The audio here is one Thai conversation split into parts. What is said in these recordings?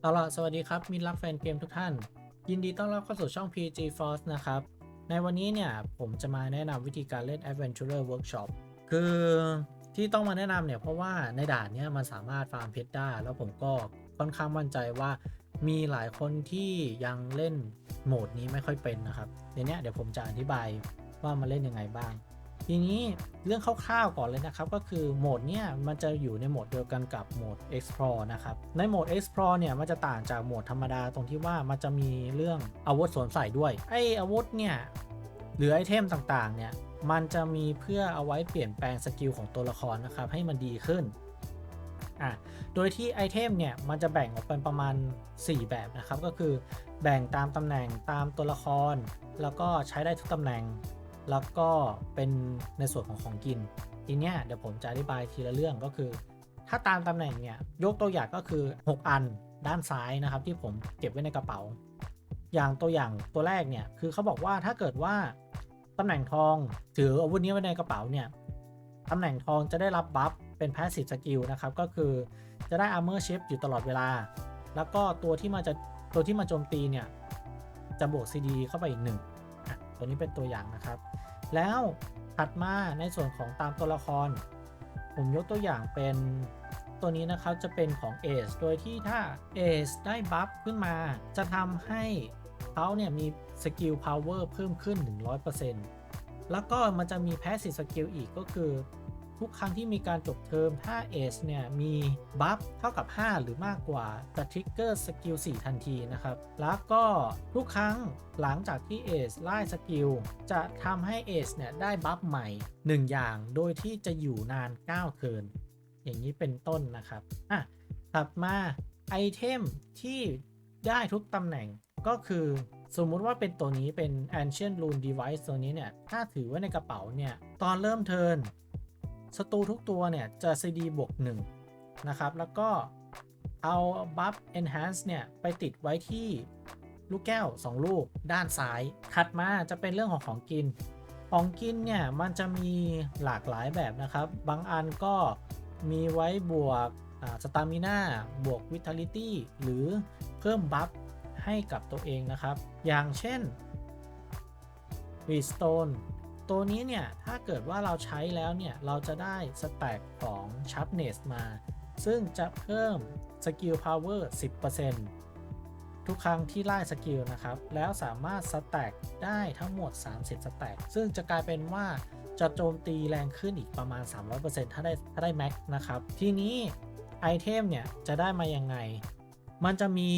เอาล่ะ สวัสดีครับมินรักแฟนเกมทุกท่าน ยินดีต้อนรับเข้าสู่ช่อง PG Force นะครับ ในวันนี้เนี่ย ผมจะมาแนะนำวิธีการเล่น Adventurer Workshop คือที่ต้องมาแนะนำเนี่ย เพราะว่าในด่านเนี่ยมันสามารถฟาร์มเพชรได้ แล้วผมก็ค่อนข้างมั่นใจว่ามีหลายคนที่ยังเล่นโหมดนี้ไม่ค่อยเป็นนะครับเดี๋ยวเนี้ยเดี๋ยวผมจะอธิบายว่ามันเล่นยังไงบ้าง ทีนี้เรื่องคร่าวๆก่อนเลยนะครับ ก็คือโหมดเนี่ยมันจะอยู่ในโหมดเดียวกันกับโหมด explore นะครับ ในโหมด explore เนี่ยมันจะต่างจากโหมดธรรมดาตรงที่ว่ามันจะมีเรื่องอาวุธสวมใส่ด้วย ไออาวุธเนี่ยหรือไอเทมต่างๆเนี่ยมันจะมีเพื่อเอาไว้เปลี่ยนแปลงสกิลของตัวละครนะครับ ให้มันดีขึ้นอะโดยที่ไอเทมเนี่ยมันจะแบ่งออกเป็นประมาณ 4 แบบนะครับ ก็คือแบ่งตามตำแหน่งตามตัวละคร แล้วก็ใช้ได้ทุกตำแหน่ง แล้วก็เป็นในส่วนของของกิน ทีเนี้ยเดี๋ยวผมจะอธิบายทีละเรื่องก็คือ ถ้าตามตำแหน่งเนี่ยยกตัวอย่างก็คือ 6 อันด้านซ้ายนะครับ ที่ผมเก็บไว้ในกระเป๋า อย่างตัวอย่างตัวแรกเนี่ยคือเขาบอกว่าถ้าเกิดว่าตำแหน่งทองถืออาวุธนี้ไว้ในกระเป๋าเนี่ยตำแหน่งทองจะได้รับบัฟเป็นแพสซีฟสกิลนะครับก็คือจะได้อาร์เมอร์เชฟอยู่ตลอดเวลา แล้วก็ตัวที่มาจะตัวที่มาโจมตีเนี่ยจะบวก CD เข้าไปอีกหนึ่ง ตัวนี้เป็นตัวอย่างนะครับ แล้วถัดมาในส่วนของตามตัวละคร ผมยกตัวอย่างเป็นตัวนี้นะครับจะเป็นของเอสโดยที่ถ้าเอสได้บัฟขึ้นมา จะทำให้เขาเนี่ยมีสกิลพาวเวอร์เพิ่มขึ้น 100%แล้วก็มันจะมีแพสซีฟสกิลอีกก็คือ ทุกครั้งที่มีการจบเทอม ถ้า Ace เนี่ย มีบัฟเท่ากับ 5 หรือมากกว่าจะทริกเกอร์สกิล4ทันทีนะครับ แล้วก็ทุกครั้งหลังจากที่ Ace ไล่สกิลจะทำให้ Ace เนี่ย ได้บัฟใหม่ 1 อย่างโดยที่จะอยู่นาน 9 เทิร์นอย่างนี้เป็นต้นนะครับ อะ ถัดมาไอเทมที่ได้ทุกตำแหน่งก็คือสมมุติว่าเป็นตัวนี้เป็น Ancient Rune Device ตัวนี้เนี่ย ถ้าถือไว้ในกระเป๋าเนี่ย ตอนเริ่มเทิร์น ศัตรูทุกตัวเนี่ยจะ CD บวก1นะครับ แล้วก็เอา Buff Enhance เนี่ย ไปติดไว้ที่ลูกแก้ว 2 ลูกด้านซ้าย ถัดมาจะเป็นเรื่องของของกิน ของกินเนี่ย มันจะมีหลากหลายแบบนะครับ บางอันก็มีไว้บวกสตามิน่าบวกวิท a ลิตี้หรือเพิ่มบัฟให้กับตัวเองนะครับ อย่างเช่น r e s t o n e ตัวนี้เนี่ย ถ้าเกิดว่าเราใช้แล้วเนี่ย เราจะได้สแต็กของ Sharpness มา ซึ่งจะเพิ่มสกิล Power 10%ทุกครั้งที่ไล่สกิลนะครับ แล้วสามารถสแต็กได้ทั้งหมด 30 สแต็กซึ่งจะกลายเป็นว่าจะโจมตีแรงขึ้นอีกประมาณ 300%ถ้าได้ถ้าได้แม็กนะครับ ทีนี้ไอเทมเนี่ย จะได้มายังไง มันจะมี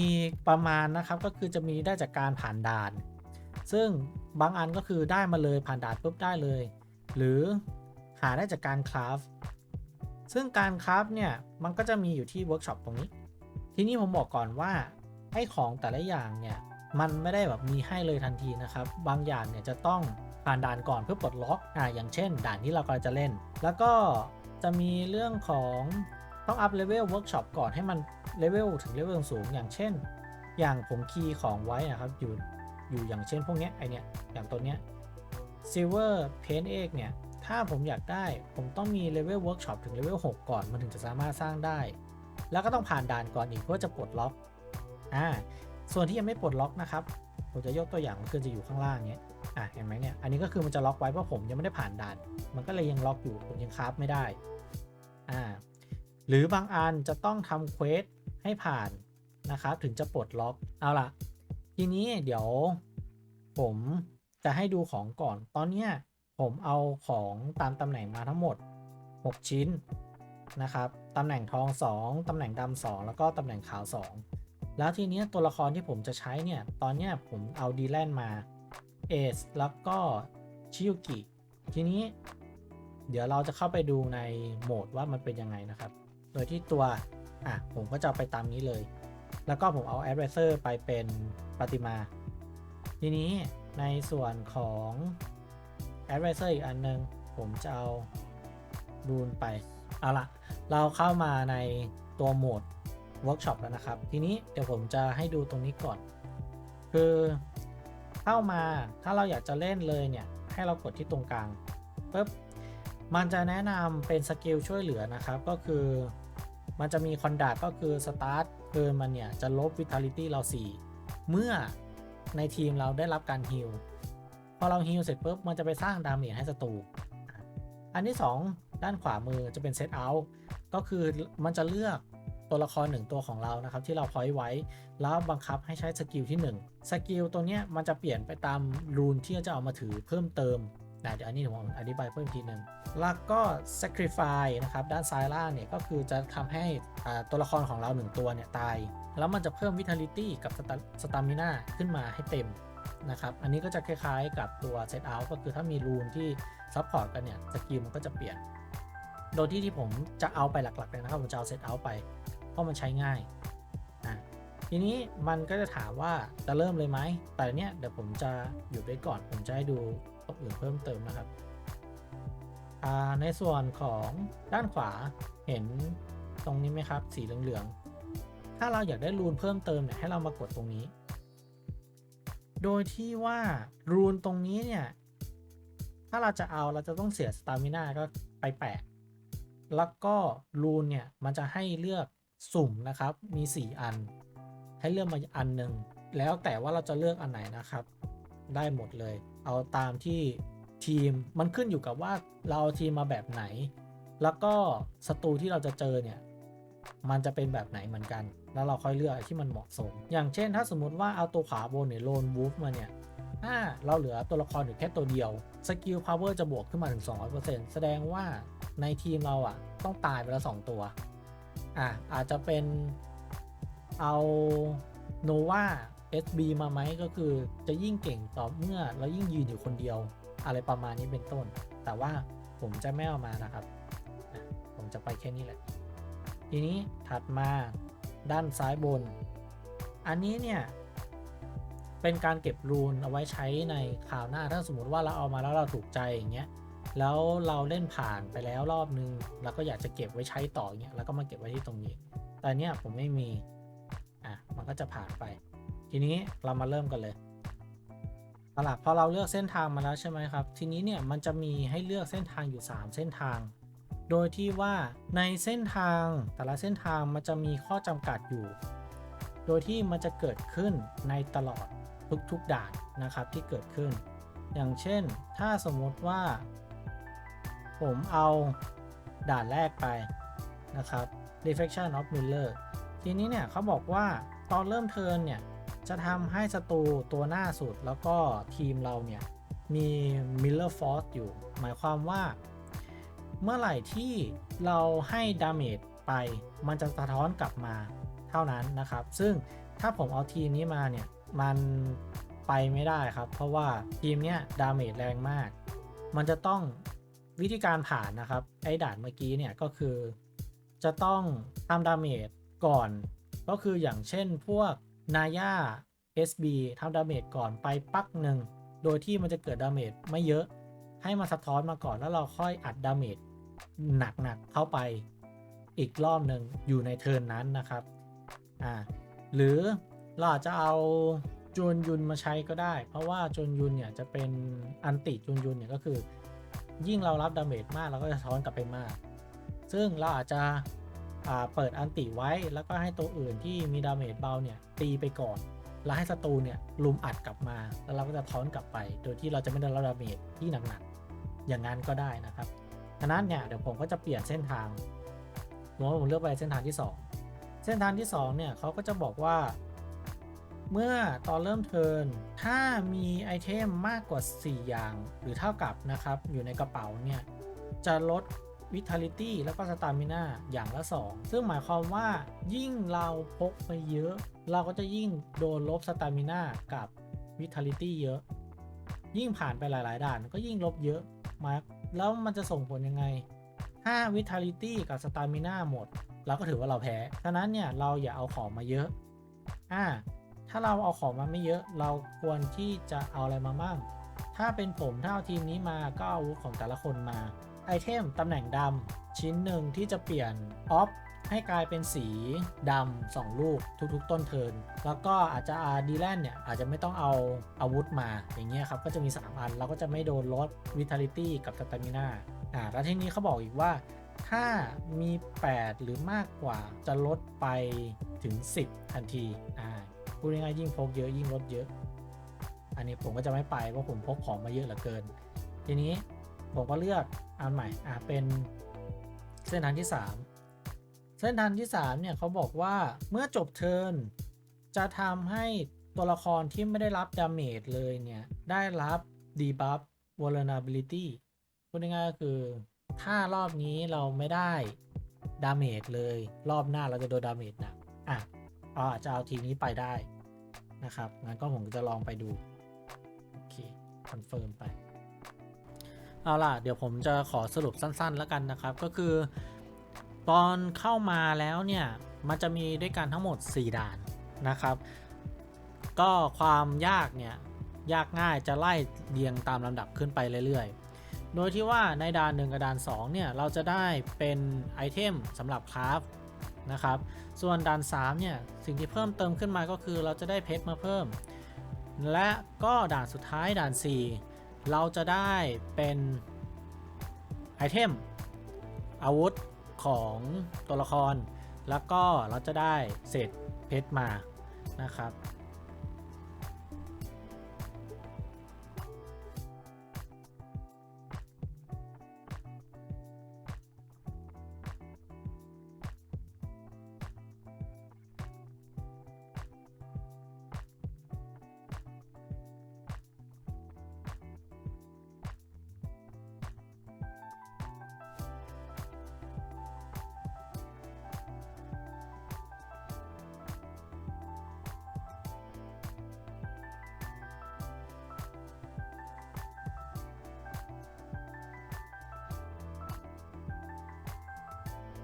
ประมาณนะครับ ก็คือจะมีได้จากการผ่านด่าน ซึ่งบางอันก็คือได้มาเลยผ่านด่านปุ๊บได้เลย หรือหาได้จากการคราฟซึ่งการคราฟเนี่ย มันก็จะมีอยู่ที่เวิร์กช็อปตรงนี้ ทีนี้ผมบอกก่อนว่าไอ้ของแต่ละอย่างเนี่ย มันไม่ได้แบบมีให้เลยทันทีนะครับ บางอย่างเนี่ยจะต้องผ่านด่านก่อนเพื่อปลดล็อกอ่าอย่างเช่น ด่านที่เรากำลังจะเล่น แล้วก็จะมีเรื่องของต้องอัพเลเวลเวิร์กช็อปก่อนให้มันเลเวลถึงเลเวลสูง อย่างเช่น อย่างผมคีย์ของไว้อะครับอยู่ อยู่อย่างเช่นพวกนี้ไอเนี้ยอย่างตัวเนี้ย Silver Paint Egg เนี่ย ถ้าผมอยากได้ผมต้องมีเลเวลเวิร์กช็อปถึงเลเวล6ก่อนมันถึงจะสามารถสร้างได้ แล้วก็ต้องผ่านด่านก่อนอีกเพื่อจะปลดล็อกอ่าส่วนที่ยังไม่ปลดล็อกนะครับ ผมจะยกตัวอย่างมันคือจะอยู่ข้างล่างเนี้ยอะเห็นไหมเนี่ยอันนี้ก็คือมันจะล็อกไว้เพราะผมยังไม่ได้ผ่านด่าน มันก็เลยยังล็อกอยู่ผมยังคราฟไม่ได้อ่าหรือบางอันจะต้องทำเควสให้ผ่านนะครับถึงจะปลดล็อกเอาล่ะ ทีนี้เดี๋ยวผมจะให้ดูของก่อน ตอนเนี้ยผมเอาของตามตำแหน่งมาทั้งหมด 6 ชิ้นนะครับ ตำแหน่งทอง 2 ตำแหน่งดำ2แล้วก็ตำแหน่งขาว 2 แล้วทีนี้ตัวละครที่ผมจะใช้เนี่ย ตอนนี้ผมเอาดีแลนมาเอสแล้วก็ชิยุกิ ทีนี้เดี๋ยวเราจะเข้าไปดูในโหมดว่ามันเป็นยังไงนะครับ โดยที่ตัว อะ ผมก็จะไปตามนี้เลย แล้วก็ผมเอา Advisor ไปเป็นปฏิมา ทีนี้ในส่วนของ Advisor อีกอันนึง ผมจะเอาดูนไป เอาละเราเข้ามาในตัวโหมด Workshop แล้วนะครับ ทีนี้เดี๋ยวผมจะให้ดูตรงนี้ก่อน คือเข้ามาถ้าเราอยากจะเล่นเลยเนี่ย ให้เรากดที่ตรงกลางปุ๊บมันจะแนะนำเป็นสกิลช่วยเหลือนะครับ ก็คือ มันจะมีคอนดักก็คือ start เกินมันเนี่ย จะลบ Vitality เรา 4 เมื่อในทีมเราได้รับการฮิลพอเราฮิลเสร็จปุ๊บมันจะไปสร้างดาเมจให้ศัตรูอันที่ 2 ด้านขวามือจะเป็นเซตเอาท์ก็คือมันจะเลือกตัวละครหนึ่งตัวของเรานะครับที่เราพอยต์ไว้ แล้วบังคับให้ใช้สกิลที่1สกิลตัวเนี้ยมันจะเปลี่ยนไปตามรูนที่จะเอามาถือเพิ่มเติม นะเดี๋ยวอันนี้ผมอธิบายเพิ่มทีหนึ่งแล้วก็ sacrifice นะครับ ด้านซ้ายล่างเนี่ยก็คือจะทำให้ตัวละครของเรา1ตัวเนี่ยตาย แล้วมันจะเพิ่ม vitality กับสตามิน่าขึ้นมาให้เต็มนะครับ อันนี้ก็จะคล้ายๆกับตัว set out ก็คือถ้ามีรูนที่ซัพพอร์ตกันเนี่ยสกิลมันก็จะเปลี่ยน โดยที่ที่ผมจะเอาไปหลักๆเลยนะครับ ผมจะเอา set out ไป เพราะมันใช้ง่ายอะทีนี้มันก็จะถามว่าจะเริ่มเลยไหมแต่เนี้ยเดี๋ยวผมจะหยุดไว้ก่อน ผมจะให้ดู อื่นเพิ่มเติมนะครับ ในส่วนของด้านขวาเห็นตรงนี้ไหมครับ สีเหลืองๆ ถ้าเราอยากได้รูนเพิ่มเติมเนี่ยให้เรามากดตรงนี้ โดยที่ว่ารูนตรงนี้เนี่ย ถ้าเราจะเอาเราจะต้องเสียสตามิน่าก็ไปแปะ แล้วก็รูนเนี่ยมันจะให้เลือกสุ่มนะครับ มี 4 อัน ให้เลือกมาอันหนึ่งแล้วแต่ว่าเราจะเลือกอันไหนนะครับ ได้หมดเลย เอาตามที่ทีมมันขึ้นอยู่กับว่าเราเอาทีมมาแบบไหน แล้วก็ศัตรูที่เราจะเจอเนี่ยมันจะเป็นแบบไหนเหมือนกัน แล้วเราค่อยเลือกที่มันเหมาะสม อย่างเช่น ถ้าสมมติว่าเอาตัวขวาบนเนี่ยโลนวูฟมาเนี่ยถ้าเราเหลือตัวละครอยู่แค่ตัวเดียวสกิลพาวเวอร์จะบวกขึ้นมาถึง 200%แสดงว่าในทีมเราอะต้องตายไปแล้ว2ตัวอะอาจจะเป็นเอาโนวา SB มาไหมก็คือจะยิ่งเก่งต่อเมื่อเรายิ่งยืนอยู่คนเดียว อะไรประมาณนี้เป็นต้น แต่ว่าผมจะไม่เอามานะครับ ผมจะไปแค่นี้แหละ ทีนี้ถัดมาด้านซ้ายบน อันนี้เนี่ยเป็นการเก็บรูนเอาไว้ใช้ในคราวหน้าถ้าสมมติว่าเราเอามาแล้วเราถูกใจอย่างเงี้ยแล้วเราเล่นผ่านไปแล้วรอบนึงแล้วก็อยากจะเก็บไว้ใช้ต่อเงี้ยแล้วก็มาเก็บไว้ที่ตรงนี้ แต่เนี้ยผมไม่มีอะมันก็จะผ่านไป ทีนี้เรามาเริ่มกันเลยเอาล่ะพอเราเลือกเส้นทางมาแล้วใช่ไหมครับ ทีนี้เนี่ยมันจะมีให้เลือกเส้นทางอยู่ 3 เส้นทาง โดยที่ว่าในเส้นทางแต่ละเส้นทางมันจะมีข้อจำกัดอยู่ โดยที่มันจะเกิดขึ้นในตลอดทุกๆด่านนะครับที่เกิดขึ้น อย่างเช่น ถ้าสมมติว่า ผมเอาด่านแรกไปนะครับ reflection of mirror ทีนี้เนี่ยเขาบอกว่าตอนเริ่มเทิร์นเนี่ย จะทำให้ศัตรูตัวหน้าสุดแล้วก็ทีมเราเนี่ย มี Miller Force อยู่ หมายความว่า เมื่อไหร่ที่เราให้ดาเมจไป มันจะสะท้อนกลับมาเท่านั้นนะครับ ซึ่งถ้าผมเอาทีมนี้มาเนี่ย มันไปไม่ได้ครับ เพราะว่าทีมเนี้ยดาเมจแรงมาก มันจะต้องวิธีการผ่านนะครับ ไอ้ด่านเมื่อกี้เนี่ยก็คือ จะต้องทำดาเมจก่อน ก็คืออย่างเช่นพวก นาย่า SB ทำดาเมจก่อนไปปักหนึ่ง โดยที่มันจะเกิดดาเมจไม่เยอะ ให้มาสะท้อนมาก่อนแล้วเราค่อยอัดดาเมจหนักๆเข้าไปอีกรอบหนึ่งอยู่ในเทิร์นนั้นนะครับ อ่า หรือเราอาจจะเอาจูนยุนมาใช้ก็ได้ เพราะว่าจูนยุนเนี่ยจะเป็นอันติจูนยุนเนี่ยก็คือ ยิ่งเรารับดาเมจมากเราก็จะท้อนกลับไปมาก ซึ่งเราอาจจะ เปิดอันติไว้แล้วก็ให้ตัวอื่นที่มีดาเมจเบาเนี่ยตีไปก่อน แล้วให้ศัตรูเนี่ยลุมอัดกลับมา แล้วเราก็จะท้อนกลับไป โดยที่เราจะไม่ได้รับดาเมจที่หนักๆอย่างนั้นก็ได้นะครับฉะนั้นเนี่ยเดี๋ยวผมก็จะเปลี่ยนเส้นทางสมมติว่าผมเลือกไปเส้นทางที่ 2 เส้นทางที่2เนี่ยเขาก็จะบอกว่า เมื่อตอนเริ่มเทิร์นถ้ามีไอเทมมากกว่า 4 อย่างหรือเท่ากับนะครับอยู่ในกระเป๋าเนี่ยจะลด Vitality แล้วก็ Stamina อย่างละ 2 ซึ่งหมายความว่ายิ่งเราพกไปเยอะ เราก็จะยิ่งโดนลบ Stamina กับ Vitality เยอะ ยิ่งผ่านไปหลาย ๆ ด่านก็ยิ่งลบเยอะมาแล้วมันจะส่งผลยังไง ถ้า Vitality กับ Stamina หมด เราก็ถือว่าเราแพ้ ฉะนั้นเนี่ยเราอย่าเอาของมาเยอะอ่าถ้าเราเอาของมาไม่เยอะเราควรที่จะเอาอะไรมามั่ง ถ้าเป็นผมถ้าเอาทีมนี้มาก็เอาอาวุธของแต่ละคนมา อเทมตำแหน่งดำชิ้นหนึ่งที่จะเปลี่ยนออฟให้กลายเป็นสีดำสองลูกทุกๆ ต้นเทิน แล้วก็อาจจะอดีแลนเนี่ย อาจจะไม่ต้องเอาอาวุธมาอย่างเงี้ยครับ ก็จะมี 3 อัน เราก็จะไม่โดนลด Vitality กับ Stamina อ่าแล้วทีนี้เขาบอกอีกว่าถ้ามี 8 หรือมากกว่าจะลดไปถึง 10 ทันทีอ่าพูดง่ายๆยิ่งพกเยอะยิ่งลดเยอะ อันนี้ผมก็จะไม่ไปเพราะผมพกของมาเยอะเหลือเกิน ทีนี้ ผมก็เลือกอันใหม่อ่าเป็นเส้นทางที่ 3 เส้นทางที่3เนี่ยเขาบอกว่าเมื่อจบเทิร์นจะทำให้ตัวละครที่ไม่ได้รับดาเมจเลยเนี่ย ได้รับ debuff vulnerability พูดง่ายๆก็คือ ถ้ารอบนี้เราไม่ได้ดาเมจเลยรอบหน้าเราจะโดนดาเมจหนักอะเราอาจจะเอาทีนี้ไปได้นะครับ งั้นก็ผมจะลองไปดู โอเค คอนเฟิร์มไป เอาล่ะ เดี๋ยวผมจะขอสรุปสั้นๆแล้วกันนะครับ ก็คือ ตอนเข้ามาแล้วเนี่ย มันจะมีด้วยกันทั้งหมด 4 ด่านนะครับ ก็ความยากเนี่ย ยากง่ายจะไล่เรียงตามลำดับขึ้นไปเรื่อยๆ โดยที่ว่าในด่าน1กับด่าน2เนี่ย เราจะได้เป็นไอเทมสำหรับคราฟนะครับ ส่วนด่าน3เนี่ย สิ่งที่เพิ่มเติมขึ้นมาก็คือเราจะได้เพชรมาเพิ่ม และก็ด่านสุดท้ายด่าน 4 เราจะได้เป็นไอเทมอาวุธของตัวละคร แล้วก็เราจะได้เศษเพชรมานะครับ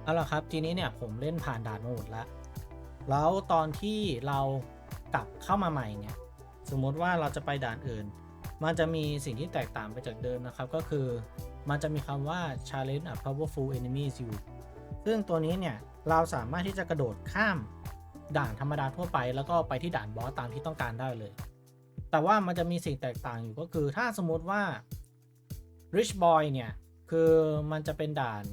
เอาละครับทีนี้เนี่ยผมเล่นผ่านด่านมาหมดแล้ว แล้วตอนที่เรากลับเข้ามาใหม่เนี่ยสมมติว่าเราจะไปด่านอื่น มันจะมีสิ่งที่แตกต่างไปจากเดิมนะครับ ก็คือมันจะมีคำว่า challenge a powerful enemies you ซึ่งตัวนี้เนี่ยเราสามารถที่จะกระโดดข้ามด่านธรรมดาทั่วไป แล้วก็ไปที่ด่านบอสตามที่ต้องการได้เลย แต่ว่ามันจะมีสิ่งแตกต่างอยู่ก็คือถ้าสมมติว่า rich boy เนี่ย คือมันจะเป็นด่าน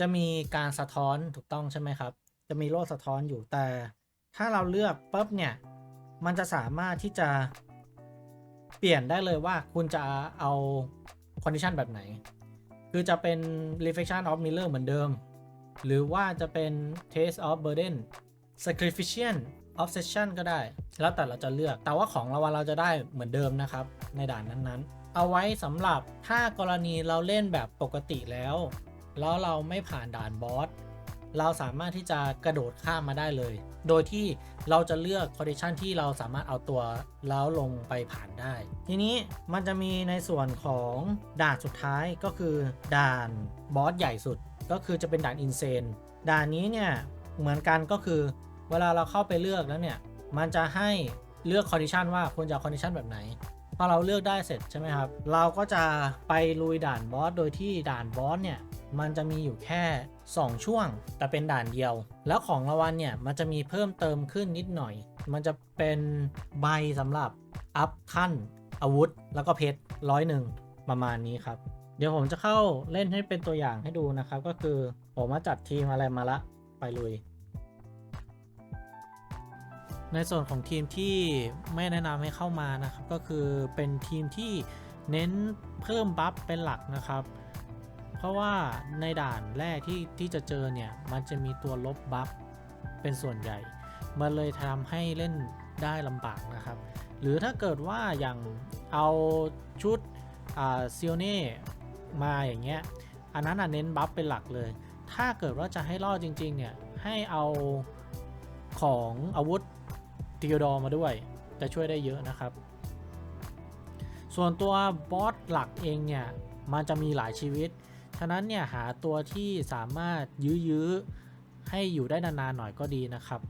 จะมีการสะท้อนถูกต้องใช่ไหมครับ จะมีโล่สะท้อนอยู่แต่ ถ้าเราเลือกปุ๊บเนี่ย มันจะสามารถที่จะเปลี่ยนได้เลยว่าคุณจะเอาคอนดิชันแบบไหน คือจะเป็น reflection of mirror เหมือนเดิม หรือว่าจะเป็น taste of burden sacrificial obsession ก็ได้ แล้วแต่เราจะเลือก แต่ว่าของรางวัลเราจะได้เหมือนเดิมนะครับ ในด่านนั้นๆ เอาไว้สำหรับถ้ากรณีเราเล่นแบบปกติแล้ว แล้วเราไม่ผ่านด่านบอสเราสามารถที่จะกระโดดข้ามมาได้เลย โดยที่เราจะเลือกคอนดิชันที่เราสามารถเอาตัวแล้วลงไปผ่านได้ ทีนี้มันจะมีในส่วนของด่านสุดท้ายก็คือด่านบอสใหญ่สุด ก็คือจะเป็นด่านอินเซนด่านนี้เนี่ยเหมือนกันก็คือ เวลาเราเข้าไปเลือกแล้วเนี่ยมันจะให้เลือกคอนดิชันว่าควรจะคอนดิชันแบบไหนพอเราเลือกได้เสร็จใช่ไหมครับ เราก็จะไปลุยด่านบอสโดยที่ด่านบอสเนี่ย มันจะมีอยู่แค่ 2 ช่วง แต่เป็นด่านเดียว แล้วของรางวัลเนี่ยมันจะมีเพิ่มเติมขึ้นนิดหน่อย มันจะเป็นใบสำหรับอัพขั้นอาวุธ แล้วก็เพชรร้อยหนึ่งประมาณนี้ครับ เดี๋ยวผมจะเข้าเล่นให้เป็นตัวอย่างให้ดูนะครับ ก็คือผมมาจัดทีมอะไรมาละไปลุย ในส่วนของทีมที่ไม่แนะนำให้เข้ามานะครับ ก็คือเป็นทีมที่เน้นเพิ่มบัฟเป็นหลักนะครับ เพราะว่าในด่านแรกที่ที่จะเจอเนี่ย มันจะมีตัวลบบัฟเป็นส่วนใหญ่ มันเลยทำให้เล่นได้ลำบากนะครับ หรือถ้าเกิดว่าอย่างเอาชุดอ่าซิโอเน่มาอย่างเงี้ย อันนั้นอะเน้นบัฟเป็นหลักเลย ถ้าเกิดว่าจะให้รอดจริง ๆ เนี่ย ให้เอาของอาวุธทีโดอมาด้วย จะช่วยได้เยอะนะครับ ส่วนตัวบอสหลักเองเนี่ย มันจะมีหลายชีวิต ฉะนั้นเนี่ยหาตัวที่สามารถยื้อๆให้อยู่ได้นานๆหน่อยก็ดีนะครับ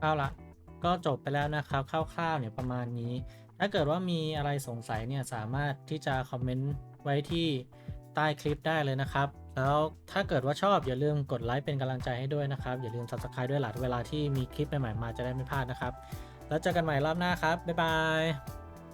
เอาละก็จบไปแล้วนะครับคร่าวๆเนี่ยประมาณนี้ ถ้าเกิดว่ามีอะไรสงสัยเนี่ยสามารถที่จะคอมเมนต์ไว้ที่ใต้คลิปได้เลยนะครับ แล้วถ้าเกิดว่าชอบอย่าลืมกดไลค์เป็นกำลังใจให้ด้วยนะครับ อย่าลืม subscribe ด้วยหลัดเวลาที่มีคลิปใหม่ๆมาจะได้ไม่พลาดนะครับ แล้วเจอกันใหม่รอบหน้าครับ บ๊ายบาย